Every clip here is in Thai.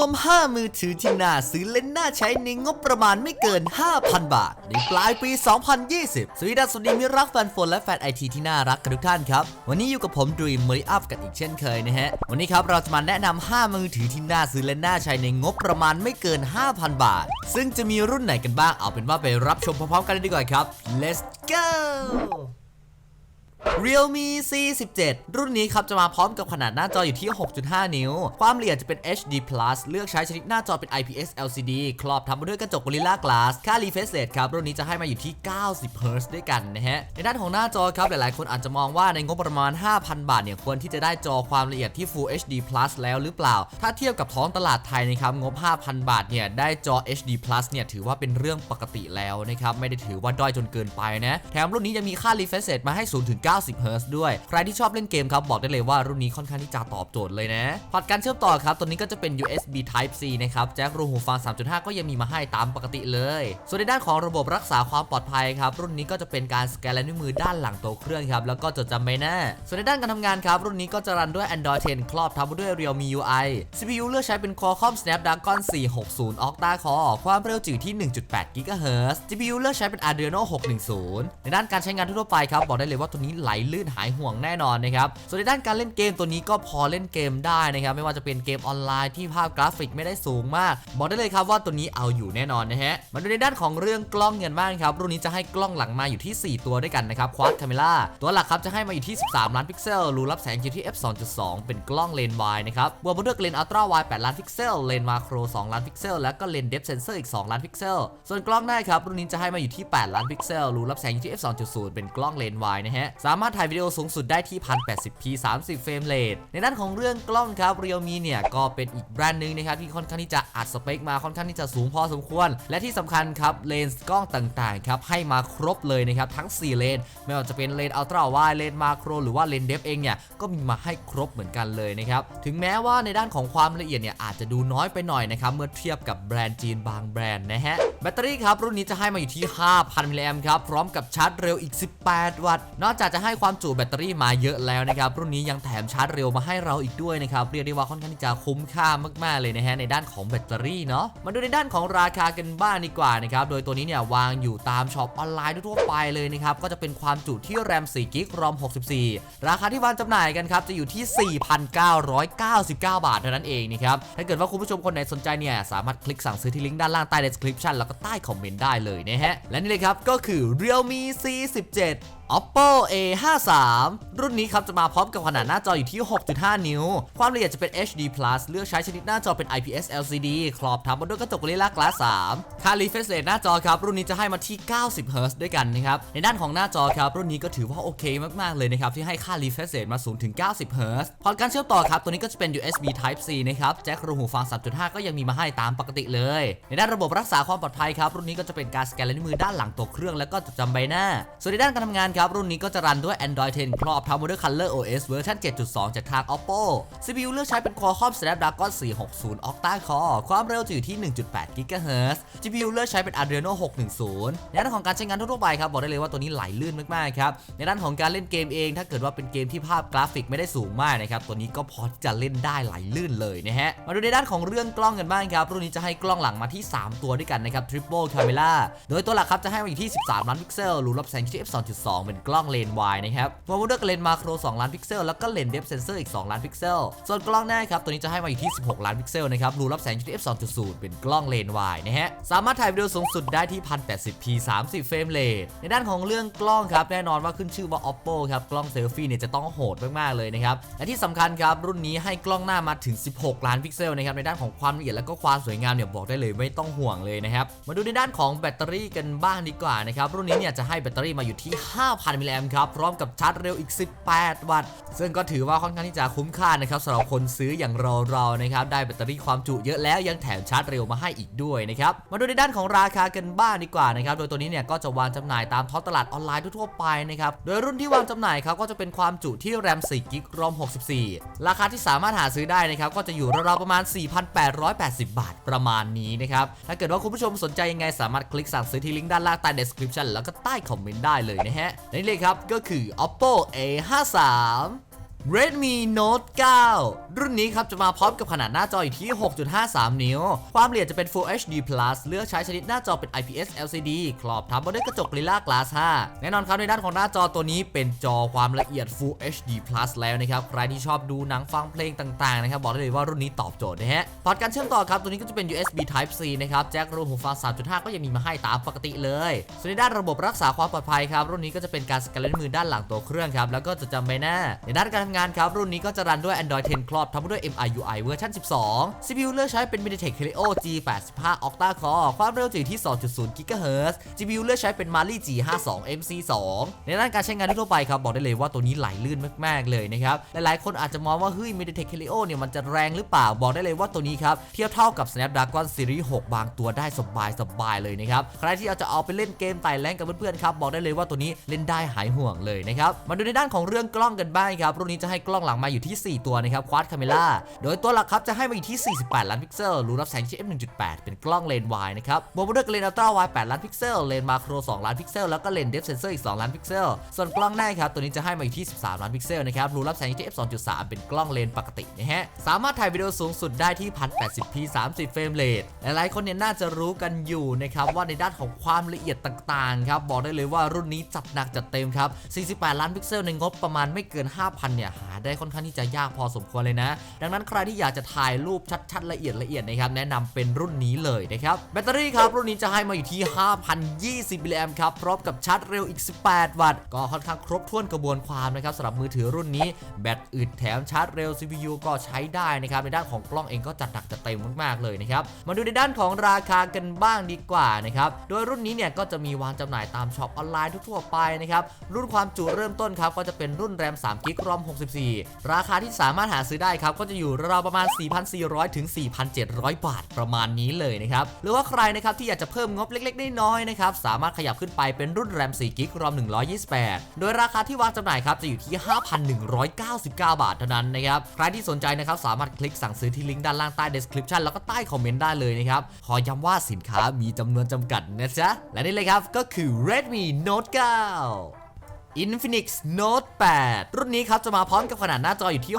วม 5 มือถือที่น่าซื้อและน่าใช้ในงบประมาณไม่เกิน 5,000 บาท ในปลายปี 2020 สวีดัสสวัสดีมิรักแฟนโฟนและแฟนไอทีที่น่ารักกันทุกท่านครับ วันนี้อยู่กับผมด e ีมม r อัพกันอีกเช่นเคยนะฮะ วันนี้ครับเราจะมาแนะนำ5มือถือที่น่าซื้อและน่าใช้ในงบประมาณไม่เกิน 5,000 บาท ซึ่งจะมีรุ่นไหนกันบ้างเอาเป็นว่าไปรับชมพร้อมๆกันเลยดีกว่าครับ let's go Realme C17 รุ่นนี้ครับจะมาพร้อมกับขนาดหน้าจออยู่ที่ 6.5 นิ้ว ความละเอียดจะเป็น HD Plus เลือกใช้ชนิดหน้าจอเป็น IPS LCD ครอบทับมาด้วยกระจก Gorilla Glass ค่า refresh rate ครับ รุ่นนี้จะให้มาอยู่ที่ 90 Hz ด้วยกันนะฮะ ในด้านของหน้าจอครับ หลายๆ คนอาจจะมองว่าในงบประมาณ 5,000 บาทเนี่ยควรที่จะได้จอความละเอียดที่ Full HD Plus แล้วหรือเปล่า ถ้าเทียบกับท้องตลาดไทยนะครับงบ 5,000 บาทเนี่ยได้จอ HD Plus เนี่ยถือว่าเป็นเรื่องปกติแล้วนะครับไม่ได้ถือว่าด้อยจนเกินไปนะแถมรุ่นนี้ยังมีค่า refresh rate มาให้สูงถึง90 Hz ด้วย ใครที่ชอบเล่นเกมครับ บอกได้เลยว่ารุ่นนี้ค่อนข้างที่จะตอบโจทย์เลยนะพอร์ตการเชื่อมต่อครับ ตัวนี้ก็จะเป็น USB Type C นะครับแจ็ครูหูฟัง 3.5 ก็ยังมีมาให้ตามปกติเลย ส่วนในด้านของระบบรักษาความปลอดภัยครับ รุ่นนี้ก็จะเป็นการสแกนลายนิ้วมือด้านหลังตัวเครื่องครับ แล้วก็จดจำใบหน้า ส่วนในด้านการทำงานครับ รุ่นนี้ก็จะรันด้วย Android 10 ครอบทับด้วย Realme UI CPU เลือกใช้เป็น Qualcomm Snapdragon 460 Octa Core ความเร็วจิ๋วที่ 1.8 GHz GPU เลือกใช้เป็น Adreno 610 ในด้านการใช้งานทั่วไปครับ บอกได้เลยว่าตัวนี้ไหลลื่นหายห่วงแน่นอนนะครับส่วนในด้านการเล่นเกมตัวนี้ก็พอเล่นเกมได้นะครับไม่ว่าจะเป็นเกมออนไลน์ที่ภาพกราฟิกไม่ได้สูงมาก บอกได้เลยครับว่าตัวนี้เอาอยู่แน่นอนนะฮะมาดูในด้านของเรื่องกล้องกันบ้างครับรุ่นนี้จะให้กล้องหลังมาอยู่ที่ 4 ตัวด้วยกันนะครับ Quad Camera ตัวหลักครับจะให้มาอยู่ที่ 13 ล้านพิกเซลรูรับแสงอยู่ที่ f 2.2 เป็นกล้องเลนส์วายนะครับบวกมาด้วยเลนส์อัลตร้าวด์8ล้านพิกเซลเลนส์มาโคร 2 ล้านพิกเซลแล้วก็เลนส์เดฟเซนเซอร์อีก 2 ล้านพิกเซลส่วนกล้องหน้าครับรุ่นนี้จะให้มาอยู่ที่ 8 ล้านพิกเซลรูรับแสงอยู่ที่ f 2.0 เป็นกล้องเลนส์วายนะฮะสามารถถ่ายวิดีโอสูงสุดได้ที่ 1080p 30 เฟรมเรทในด้านของเรื่องกล้องครับ Realme เนี่ยก็เป็นอีกแบรนด์หนึ่งนะครับที่ค่อนข้างที่จะอัดสเปคมาค่อนข้างที่จะสูงพอสมควร และที่สำคัญครับเลนส์กล้องต่างๆครับให้มาครบเลยนะครับทั้ง 4 เลน ไม่ว่าจะเป็นเลนอัลตร้าไวเลนมาโครหรือว่าเลนเดฟเองเนี่ยก็มีมาให้ครบเหมือนกันเลยนะครับถึงแม้ว่าในด้านของความละเอียดเนี่ยอาจจะดูน้อยไปหน่อยนะครับเมื่อเทียบกับแบรนด์จีนบางแบรนด์นะฮะแบตเตอรี่ครับรุ่นนี้จะให้มาอยู่ที่ 5,000มิลลิแอมครับพร้อมกับชาร์จเร็วอีก 18 วัตต์นอกจากจะให้ความจุแบตเตอรี่มาเยอะแล้วนะครับ รุ่นนี้ยังแถมชาร์จเร็วมาให้เราอีกด้วยนะครับ เรียกได้ว่าค่อนข้างที่จะคุ้มค่ามากๆเลยนะฮะในด้านของแบตเตอรี่เนาะมาดูในด้านของราคากันบ้างดีกว่านะครับโดยตัวนี้เนี่ยวางอยู่ตามช็อปออนไลน์ทั่วไปเลยนะครับก็จะเป็นความจุที่แรม4กิกรอม64 ราคาที่วางจำหน่ายกันครับจะอยู่ที่ 4,999 บาทเท่านั้นเองนะครับถ้าเกิดว่าคุณผู้ชมคนไหนสนใจเนี่ยสามารถคลิกสั่งซื้อที่ลิงก์ด้านล่างใต้ description แล้วก็ใต้คอมเมนต์ได้เลยนะฮะและนี่เลยครับก็คือ Realme C17 Oppo A53 รุ่นนี้ครับจะมาพร้อมกับขนาดหน้าจออยู่ที่ 6.5 นิ้ว ความละเอียดจะเป็น HD เลือกใช้ชนิดหน้าจอเป็น IPS LCD ครอบทับมาด้วยกระจก Gorilla Glass 3 ค่า refresh rate หน้าจอครับ รุ่นนี้จะให้มาที่ 90 Hz ด้วยกันนะครับ ในด้านของหน้าจอครับ รุ่นนี้ก็ถือว่าโอเคมาก ๆ เลยนะครับ ที่ให้ค่า refresh rate มาสูงถึง 90 Hz พอร์ตการเชื่อมต่อครับ ตัวนี้ก็จะเป็น USB Type C นะครับ แจ็ครูหูฟัง 3.5 ก็ยังมีมาให้ตามปกติเลย ในด้านระบบรักษาความปลอดภัยครับ รุ่นนี้ก็จะเป็นการสแกนลายนิ้วมือด้านหลังตัวเครื่องแล้วก็จดจำใบหน้า ส่วนในด้านการทำงานครับ รุ่นนี้ก็จะรันด้วย Android 10 ครอบทับมาด้วย Color OS เวอร์ชัน7.2 จากทาง Oppo CPU เลือกใช้เป็น Qualcomm Snapdragon 460 Octa Core ความเร็วจะอยู่ที่ 1.8 GHz GPU เลือกใช้เป็น Adreno 610 ในด้านของการใช้งานทั่วไปครับ บอกได้เลยว่าตัวนี้ไหลลื่นมากๆครับ ในด้านของการเล่นเกมเอง ถ้าเกิดว่าเป็นเกมที่ภาพกราฟิกไม่ได้สูงมากนะครับ ตัวนี้ก็พอที่จะเล่นได้ไหลลื่นเลยนะฮะ มาดูในด้านของเรื่องกล้องกันบ้างครับ รุ่นนี้จะให้กล้องหลังมาที่ 3 ตัวด้วยกันนะครับ Triple Camera โดยตัวหลักครับจะให้มาอยู่ที่ 13 ล้านพิกเซล รูรับแสงที่ f 2.2เป็นกล้องเลนส์วายนะครับรวมด้วยเลนมาโคร 2 ล้านพิกเซล แล้วก็เลนเดฟเซนเซอร์อีก 2 ล้านพิกเซล ส่วนกล้องหน้าครับตัวนี้จะให้มาอยู่ที่ 16 ล้านพิกเซลนะครับรูรับแสงที่ f 2.0เป็นกล้องเลนวายนะฮะสามารถถ่ายวิดีโอสูงสุดได้ที่ 1080p 30 เฟรมเรทในด้านของเรื่องกล้องครับแน่นอนว่าขึ้นชื่อว่า oppo ครับกล้องเซลฟี่เนี่ยจะต้องโหดมากๆเลยนะครับและที่สำคัญครับรุ่นนี้ให้กล้องหน้ามาถึง 16 ล้านพิกเซลนะครับในด้านของความละเอียดและก็ความสวยงามเนี่ยบอกได้เลยไม่ต้องห่วงเลยนะครับมาดูในด้านของแบตเตอรี่กันบ้างดีกว่านะครับรุ่นนี้เนี่ยจะให้แบตเตอรี่มาอยู่ที่ 5,000 มิลลิแอมป์ครับพร้อมกับชาร์จเร็วอีก 18 วัตต์ ซึ่งก็ถือว่าค่อนข้างที่จะคุ้มค่านะครับสำหรับคนซื้ออย่างเราๆนะครับได้แบตเตอรี่ความจุเยอะแล้วยังแถมชาร์จเร็วมาให้อีกด้วยนะครับมาดูในด้านของราคากันบ้างดีกว่านะครับ โดยตัวนี้เนี่ยก็จะวางจำหน่ายตามท้องตลาดออนไลน์ทั่วไปนะครับ โดยรุ่นที่วางจำหน่ายครับก็จะเป็นความจุที่แรม4กิกรอม 64 ราคาที่สามารถหาซื้อได้นะครับก็จะอยู่ราวๆประมาณ 4,880 บาทประมาณนี้นะครับ ถ้าเกิดว่าคุณผู้ชมสนใจยังไงสามารถคลิกสั่งซื้อที่ลิงก์ด้านล่างใต้ description แล้วก็ใต้คอมเมนต์ได้เลยนะฮะนี่เลยครับก็คือ oppo a53 Redmi Note 9 รุ่นนี้ครับจะมาพร้อมกับขนาดหน้าจออยู่ที่ 6.53 นิ้ว ความละเอียดจะเป็น Full HD Plus เลือกใช้ชนิดหน้าจอเป็น IPS LCD ครอบทับมาด้วยกระจก Gorilla Glass 5 แน่นอนครับในด้านของหน้าจอตัวนี้เป็นจอความละเอียด Full HD Plus แล้วนะครับ ใครที่ชอบดูหนังฟังเพลงต่างๆนะครับ บอกได้เลยว่ารุ่นนี้ตอบโจทย์นะฮะพอร์ตการเชื่อมต่อครับตัวนี้ก็จะเป็น USB Type C นะครับแจ็ครูหูฟัง 3.5 ก็ยังมีมาให้ตามปกติเลยส่วนในด้านระบบรักษาความปลอดภัยครับรุ่นนี้ก็จะเป็นการสแกนเลนมือด้านหลังตัวเครื่องครับแล้วก็จะจำใบหน้าในด้านการทำงานครับรุ่นนี้ก็จะรันด้วย Android 10 ครอบทำด้วย MIUI เวอร์ชัน12 CPU เลือกใช้เป็น MediaTek Helio G85 Octa Core ความเร็วจะอยู่ที่ 2.0 GHz GPU เลือกใช้เป็น Mali G52 MC2 ในด้านการใช้งานทั่วไปครับ บอกได้เลยว่าตัวนี้ไหลลื่นมาก ๆ เลยนะครับ หลายๆ คนอาจจะมองว่าเฮ้ย MediaTek Helio เนี่ยมันจะแรงหรือเปล่าบอกได้เลยว่าตัวนี้ครับ เทียบเท่ากับ Snapdragon Series 6 บางตัวได้สบายสบายเลยนะครับ ใครที่อยากจะเอาไปเล่นเกมไต่แรงกับเพื่อนๆครับบอกได้เลยว่าตัวนี้เล่นได้หายห่วงเลยนะครับมาดูในด้านของเรื่องกล้องกันบ้างครับรุ่นนี้จะให้กล้องหลังมาอยู่ที่ 4 ตัวนะครับ Quad Camera โดยตัวหลักครับจะให้มาอยู่ที่ 48 ล้านพิกเซล รูรับแสงที่ f 1.8 เป็นกล้องเลนส์วายนะครับบวกมาด้วยเลนส์อัลตร้าวด์8ล้านพิกเซล เลนส์มาโคร 2 ล้านพิกเซล แล้วก็เลนส์เดฟเซนเซอร์อีก 2 ล้านพิกเซล ส่วนกล้องหน้าครับตัวนี้จะให้มาอยู่ที่ 13 ล้านพิกเซลนะครับรูรับแสงที่ f 2.3 เป็นกล้องเลนส์ปกตินะฮะสามารถถ่ายวิดีโอสูงสุดได้ที่ 1080p 30 เฟรมเรทหลายๆคนเนี่ยน่าจะรู้กันอยู่นะครับว่าในด้านของความละเอียดต่างๆครับบอกได้เลยว่ารุ่นนี้จัดหนักจัดเต็มครับ 48 ล้านพิกเซลในงบประมาณไม่เกิน 5,000 เนี่ยหาได้ค่อนข้างที่จะยากพอสมควรเลยนะดังนั้นใครที่อยากจะถ่ายรูปชัดๆละเอียดละเอียดนะครับแนะนำเป็นรุ่นนี้เลยนะครับแบตเตอรี่ครับรุ่นนี้จะให้มาอยู่ที่ 5,020มิลลิแอมครับพร้อมกับชาร์จเร็วอีก 18 วัตต์ก็ค่อนข้างครบถ้วนกระบวนความนะครับสำหรับมือถือรุ่นนี้ แบตอึดแถมชาร์จเร็ว CPU ก็ใช้ได้นะครับในด้านของกล้องเองก็จัดหนักจัดเต็มมากๆเลยนะครับมาดูในด้านของราคากันบ้างดีกว่านะครับโดยรุ่นนี้เนี่ยก็จะมีวางจำหน่ายตามช็อปออนไลน์ทั่วไปนะครับรุ่นความจุเริ่มต้นครับก็จะเป็นรุ่นแรม3กิกรอม64 ราคาที่สามารถหาซื้อได้ครับ ก็จะอยู่ราวประมาณ 4,400 ถึง 4,700 บาทประมาณนี้เลยนะครับ หรือว่าใครนะครับที่อยากจะเพิ่มงบเล็กๆ น้อยๆนะครับ สามารถขยับขึ้นไปเป็นรุ่นแรม4กิกรอม128 โดยราคาที่วางจำหน่ายครับจะอยู่ที่ 5,199 บาทเท่านั้นนะครับ ใครที่สนใจนะครับสามารถคลิกสั่งซื้อที่ลิงก์ด้านล่างใต้ description แล้วก็ใต้คอมเมนต์ได้เลยนะครับ ขอย้ำว่าสินค้ามีจำนวนจำกัดนะจ๊ะ และนี่เลยครับก็คือ Redmi Note 9 Infinix Note 8 รุ่นนี้ครับจะมาพร้อมกับขนาดหน้าจออยู่ที่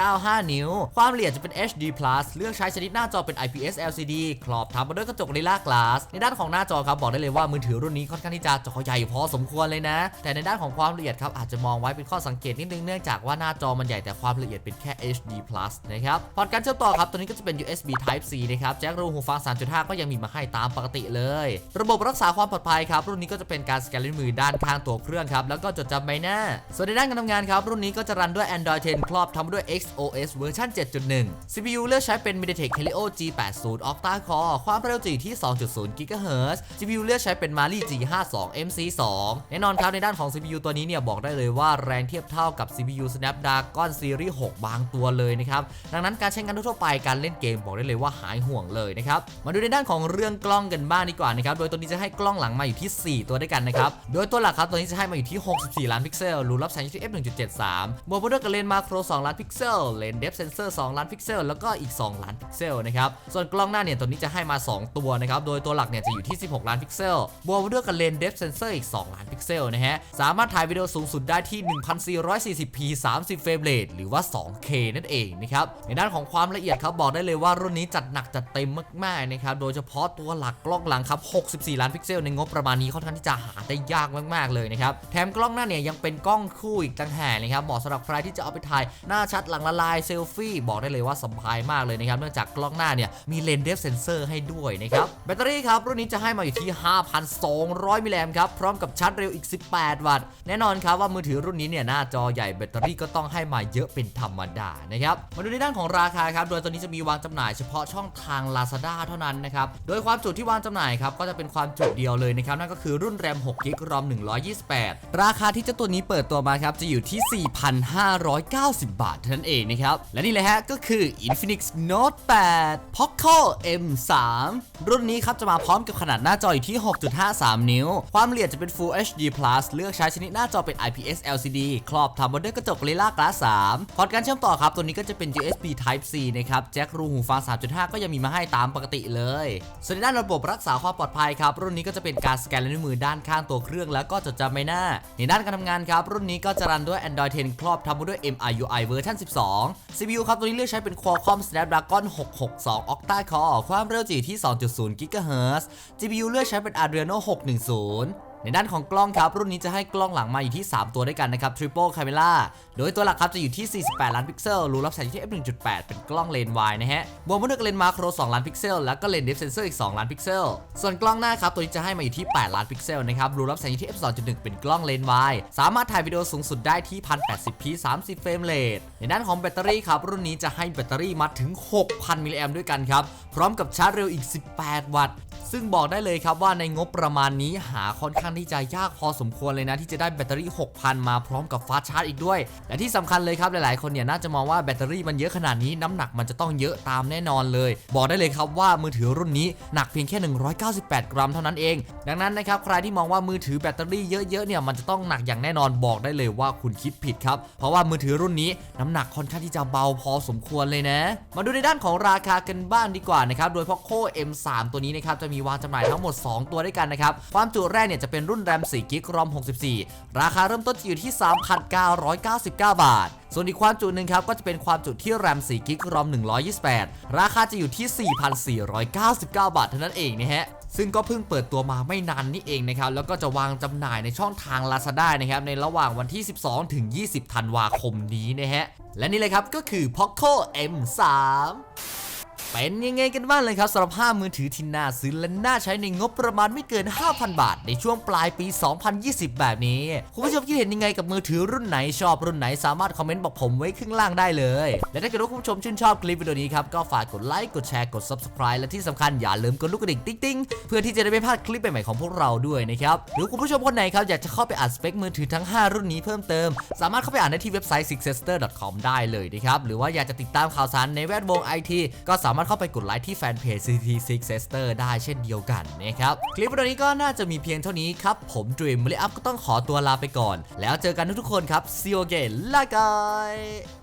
6.95 นิ้ว ความละเอียดจะเป็น HD Plus เลือกใช้ชนิดหน้าจอเป็น IPS LCD ครอบทับมาด้วยกระจก Gorilla Glass ในด้านของหน้าจอครับบอกได้เลยว่ามือถือรุ่นนี้ค่อนข้างที่จะจอใหญ่พอสมควรเลยนะ แต่ในด้านของความละเอียดครับอาจจะมองไว้เป็นข้อสังเกตนิดนึงเนื่องจากว่าหน้าจอมันใหญ่แต่ความละเอียดเป็นแค่ HD Plus นะครับพอร์ตการเชื่อมต่อครับตัวนี้ก็จะเป็น USB Type C นะครับแจ็ครูหูฟัง 3.5 ก็ยังมีมาให้ตามปกติเลย ระบบรักษาความปลอดภัยครับรุ่นนี้ก็จะเป็นการสแกนลิ้นมือด้านข้างตัวเครื่องครับแล้วก็จดจำใบหน้า ส่วนในด้านการทำงานครับ รุ่นนี้ก็จะรันด้วย Android 10 ครอบทำด้วย XOS เวอร์ชัน7.1 CPU เลือกใช้เป็น MediaTek Helio G80 Octa Core ความเร็วจะอยู่ที่ 2.0 GHz GPU เลือกใช้เป็น Mali G52 MC2 แน่นอนครับในด้านของ CPU ตัวนี้เนี่ยบอกได้เลยว่าแรงเทียบเท่ากับ CPU Snapdragon Series 6 บางตัวเลยนะครับดังนั้นการใช้งานทั่วไปการเล่นเกมบอกได้เลยว่าหายห่วงเลยนะครับมาดูในด้านของเรื่องกล้องกันบ้างดีกว่านะครับโดยตัวนี้จะให้กล้องหลังมาอยู่ที่ 4 ตัวด้วยกันนะครับโดยตัวหลักครับตัวนี้จะให้มาอยู่ที่64ล้านพิกเซล รูรับแสงอยู่ที่ f 1.73บวกมาด้วยกับเลนส์มาโคร 2 ล้านพิกเซล เลนส์เดฟเซนเซอร์ 2 ล้านพิกเซล แล้วก็อีก 2 ล้านพิกเซลนะครับ ส่วนกล้องหน้าเนี่ยตัวนี้จะให้มา 2 ตัวนะครับ โดยตัวหลักเนี่ยจะอยู่ที่ 16 ล้านพิกเซล บวกมาด้วยกับเลนส์เดฟเซนเซอร์อีก 2 ล้านพิกเซลนะฮะ สามารถถ่ายวิดีโอสูงสุดได้ที่ 1440p 30 เฟรมเรทหรือว่า 2K นั่นเองนะครับ ในด้านของความละเอียดครับบอกได้เลยว่ารุ่นนี้จัดหนักจัดเต็มมากๆนะครับ โดยเฉพาะตัวหลักกล้องหลังครับ 64 ล้านพิกเซลในงบประมาณนี้ค่อนข้างที่จะหาได้ยากมากๆเลยนะครับ แถมกล้ององหน้าเนี่ยยังเป็นกล้องคู่อีกต่างหากนะครับเหมาะสำหรับใครที่จะเอาไปถ่ายหน้าชัดหลังละลายเซลฟี่บอกได้เลยว่าสบายมากเลยนะครับเนื่องจากกล้องหน้าเนี่ยมีเลนส์เดฟเซนเซอร์ให้ด้วยนะครับแบตเตอรี่ครับรุ่นนี้จะให้มาอยู่ที่ 5,200 มิลลิแอมครับพร้อมกับชาร์จเร็วอีก 18 วัตต์แน่นอนครับว่ามือถือรุ่นนี้เนี่ยหน้าจอใหญ่แบตเตอรี่ก็ต้องให้มาเยอะเป็นธรรมดานะครับมาดูในด้านของราคาครับโดยตัวนี้จะมีวางจำหน่ายเฉพาะช่องทาง Lazada เท่านั้นนะครับโดยความจุที่วางจำหน่ายครับก็จะเป็นความจุเดียวเลยนะครับนั่นก็คือรุ่นแรม6กิกรอม128 ราคาที่เจ้าตัวนี้เปิดตัวมาครับ จะอยู่ที่ 4,590 บาทเท่านั้นเองนะครับ และนี่เลยฮะ ก็คือ Infinix Note 8 Poco M3 รุ่นนี้ครับ จะมาพร้อมกับขนาดหน้าจออยู่ที่ 6.53 นิ้ว ความละเอียดจะเป็น Full HD Plus เลือกใช้ชนิดหน้าจอเป็น IPS LCD ครอบทำมาด้วยกระจก Gorilla Glass 3พอร์ตการเชื่อมต่อครับ ตัวนี้ก็จะเป็น USB Type C นะครับแจ็ครูหูฟัง 3.5 ก็ยังมีมาให้ตามปกติเลยส่วนในด้านระบบรักษาความปลอดภัยครับรุ่นนี้ก็จะเป็นการสแกนลายนิ้วมือด้านข้างตัวเครื่องแล้วก็จดจำใบหน้าในด้านการทำงานครับ รุ่นนี้ก็จะรันด้วย Android 10 ครอบทำมาด้วย MIUI เวอร์ชัน12 CPU ครับ ตัวนี้เลือกใช้เป็น Qualcomm Snapdragon 662 Octa Core ความเร็วจี่ที่ 2.0 GHz GPU เลือกใช้เป็น Adreno 610 ในด้านของกล้องครับ รุ่นนี้จะให้กล้องหลังมาอยู่ที่ 3 ตัวด้วยกันนะครับ Triple Camera โดยตัวหลักครับจะอยู่ที่ 48 ล้านพิกเซล รูรับแสงอยู่ที่ f1.8 เป็นกล้องเลนส์วายนะฮะ บวกมาด้วยกับเลนส์มาโคร 2 ล้านพิกเซล แล้วก็เลนส์เดฟเซนเซอร์อีก 2 ล้านพิกเซล ส่วนกล้องหน้าครับตัวนี้จะให้มาอยู่ที่ 8 ล้านพิกเซลนะครับ รูรับแสงอยู่ที่ f2.1 เป็นกล้องเลนส์วายสามารถถ่ายวิดีโอสูงสุดได้ที่ 1080p 30 เฟรมเรท ในด้านของแบตเตอรี่ครับ รุ่นนี้จะให้แบตเตอรี่มาถึง 6,000 มิลลิแอมด้วยกันครับ พร้อมกับชาร์จเร็วอีก 18 วัตต์ ซึ่งบอกได้เลยครับว่าในงบประมาณนี้หาค่อนข้างที่จะยากพอสมควรเลยนะ ที่จะได้แบตเตอรี่ 6,000 มาพร้อมกับฟาสชาร์จอีกด้วย และที่สำคัญเลยครับหลายๆ คนเนี่ยน่าจะมองว่าแบตเตอรี่มันเยอะขนาดนี้น้ำหนักมันจะต้องเยอะตามแน่นอนเลย บอกได้เลยครับว่ามือถือรุ่นนี้หนักเพียงแค่ 198 กรัมเท่านั้นเอง ดังนั้นนะครับใครที่มองว่ามือถือแบตเตอรี่เยอะๆเนี่ยมันจะต้องหนักอย่างแน่นอนบอกได้เลยว่าคุณคิดผิดครับเพราะว่ามือถือรุ่นนี้น้ำหนักค่อนข้างที่จะเบาพอสมควรเลยนะ มาดูในด้านของราคากันบ้างดีกว่านะครับโดย Poco M3 ตัวนี้นะครับจะมีวางจำหน่ายทั้งหมด 2 ตัวด้วยกันนะครับความจุแรกเนี่ยจะเป็นรุ่นแรม4กิกรอม 64 ราคาเริ่มต้นอยู่ที่ 3,999 บาท ส่วนอีกความจุหนึ่งครับ ก็จะเป็นความจุที่แรม4กิกรอม 128 ราคาจะอยู่ที่ 4,499 บาทเท่านั้นเองนะฮะซึ่งก็เพิ่งเปิดตัวมาไม่นานนี่เองนะครับ แล้วก็จะวางจำหน่ายในช่องทาง Lazada นะครับ ในระหว่างวันที่ 12 ถึง 20 ธันวาคมนี้นะฮะ และนี่เลยครับก็คือ Poco M3 เป็นยังไงกันบ้างเลยครับสำหรับ5มือถือที่น่าซื้อและน่าใช้ในงบประมาณไม่เกิน 5,000 บาท ในช่วงปลายปี 2020 แบบนี้ คุณผู้ชมคิดเห็นยังไงกับมือถือรุ่นไหนชอบรุ่นไหนสามารถคอมเมนต์บอกผมไว้ข้างล่างได้เลย และถ้าเกิดว่าคุณผู้ชมชื่นชอบคลิปวิดีโอนี้ครับ ก็ฝากกดไลค์กดแชร์กด subscribe และที่สำคัญอย่าลืมกดลูกกระดิ่งติ๊งๆเพื่อที่จะได้ไม่พลาดคลิปใหม่ๆของพวกเราด้วยนะครับหรือคุณผู้ชมคนไหนครับอยากจะเข้าไปอ่านสเปคมือถือทั้ง 5 รุ่นนี้เพิ่มเติม สามารถเข้าไปอ่านได้ที่เว็บไซต์ sixester.com ได้เลยนะครับหรือว่าอยากจะติดตามข่าวสารในแวดวงไอทีก็สามารถเข้าไปกดไลค์ที่แฟนเพจ CT6 Sister ได้เช่นเดียวกันนะครับคลิปวิดีโอนี้ก็น่าจะมีเพียงเท่านี้ครับ ผมด e ม m ม l อัพก็ต้องขอตัวลาไปก่อน แล้วเจอกันทุกๆคนครับ See you again ลาก่อย